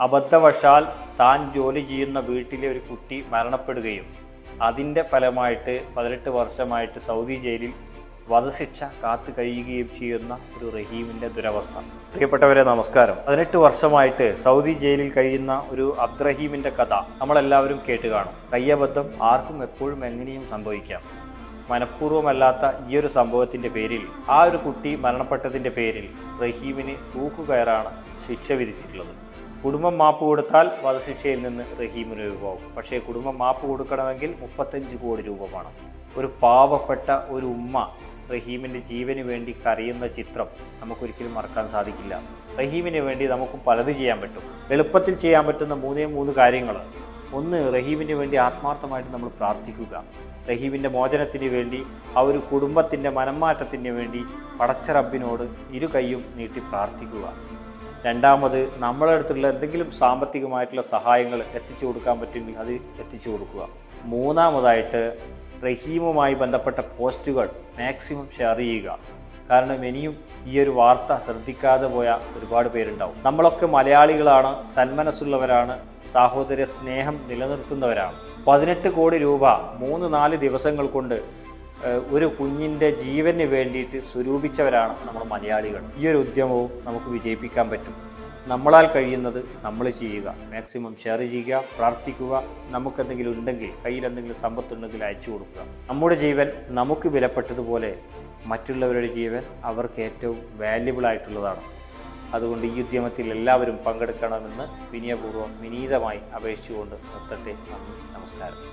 അബദ്ധവശാൽ താൻ ജോലി ചെയ്യുന്ന വീട്ടിലെ ഒരു കുട്ടി മരണപ്പെടുകയും അതിന്റെ ഫലമായിട്ട് പതിനെട്ട് വർഷമായിട്ട് സൗദി ജയിലിൽ വധശിക്ഷ കാത്തു കഴിയുകയും ചെയ്യുന്ന ഒരു റഹീമിന്റെ ദുരവസ്ഥ. പ്രിയപ്പെട്ടവരെ നമസ്കാരം. പതിനെട്ട് വർഷമായിട്ട് സൗദി ജയിലിൽ കഴിയുന്ന ഒരു അബ്ദുറഹീമിന്റെ കഥ നമ്മളെല്ലാവരും കേട്ട് കാണും. കയ്യബദ്ധം ആർക്കും എപ്പോഴും എങ്ങനെയും സംഭവിക്കാം. മനഃപൂർവമല്ലാത്ത ഈ ഒരു സംഭവത്തിന്റെ പേരിൽ ആ ഒരു കുട്ടി മരണപ്പെട്ടതിന്റെ പേരിൽ റഹീമിന് തൂക്കുകയറാണ് ശിക്ഷ വിധിച്ചിട്ടുള്ളത്. കുടുംബം മാപ്പ് കൊടുത്താൽ വധശിക്ഷയിൽ നിന്ന് റഹീമിന് ഒഴിവാകും. പക്ഷേ കുടുംബം മാപ്പ് കൊടുക്കണമെങ്കിൽ മുപ്പത്തഞ്ച് കോടി രൂപ വേണം. ഒരു പാവപ്പെട്ട ഒരു ഉമ്മ റഹീമിന്റെ ജീവന് വേണ്ടി കരയുന്ന ചിത്രം നമുക്കൊരിക്കലും മറക്കാൻ സാധിക്കില്ല. റഹീമിന് വേണ്ടി നമുക്കും പലത് ചെയ്യാൻ പറ്റും. എളുപ്പത്തിൽ ചെയ്യാൻ പറ്റുന്ന മൂന്നേ മൂന്ന് കാര്യങ്ങൾ. ഒന്ന് റഹീമിന് വേണ്ടി ആത്മാർത്ഥമായിട്ട് നമ്മൾ പ്രാർത്ഥിക്കുക. റഹീമിന്റെ മോചനത്തിന് വേണ്ടി ആ ഒരു കുടുംബത്തിന്റെ മനംമാറ്റത്തിന് വേണ്ടി പടച്ച റബ്ബിനോട് ഇരു കൈയും നീട്ടി പ്രാർത്ഥിക്കുക. രണ്ടാമത് നമ്മളെ അടുത്തുള്ള എന്തെങ്കിലും സാമ്പത്തികമായിട്ടുള്ള സഹായങ്ങൾ എത്തിച്ചു കൊടുക്കാൻ പറ്റുമെങ്കിൽ അത് എത്തിച്ചു കൊടുക്കുക. മൂന്നാമതായിട്ട് റഹീമുമായി ബന്ധപ്പെട്ട പോസ്റ്റുകൾ മാക്സിമം ഷെയർ ചെയ്യുക. കാരണം ഇനിയും ഈ ഒരു വാർത്ത ശ്രദ്ധിക്കാതെ പോയ ഒരുപാട് പേരുണ്ടാവും. നമ്മളൊക്കെ മലയാളികളാണ് സന്മനസ്സുള്ളവരാണ് സാഹോദര്യ സ്നേഹം നിലനിർത്തുന്നവരാണ്. പതിനെട്ട് കോടി രൂപ മൂന്ന് നാല് ദിവസങ്ങൾ കൊണ്ട് ഒരു കുഞ്ഞിന്റെ ജീവന് വേണ്ടിയിട്ട് സ്വരൂപിച്ചവരാണ് നമ്മൾ മലയാളികൾ. ഈ ഒരു ഉദ്യമവും നമുക്ക് വിജയിപ്പിക്കാൻ പറ്റും. നമ്മളാൽ കഴിയുന്നത് നമ്മൾ ചെയ്യുക. മാക്സിമം ഷെയർ ചെയ്യുക പ്രാർത്ഥിക്കുക നമുക്കെന്തെങ്കിലും ഉണ്ടെങ്കിൽ കയ്യിൽ എന്തെങ്കിലും സമ്പത്തുണ്ടെങ്കിൽ അയച്ചു കൊടുക്കുക. നമ്മുടെ ജീവൻ നമുക്ക് വിലപ്പെട്ടതുപോലെ മറ്റുള്ളവരുടെ ജീവൻ അവർക്ക് ഏറ്റവും വാല്യബിൾ ആയിട്ടുള്ളതാണ്. അതുകൊണ്ട് ഈ ഉദ്യമത്തിൽ എല്ലാവരും പങ്കെടുക്കണമെന്ന് വിനയപൂർവം വിനീതമായി അപേക്ഷിച്ചുകൊണ്ട് നിർത്തട്ടെ. നന്ദി നമസ്കാരം.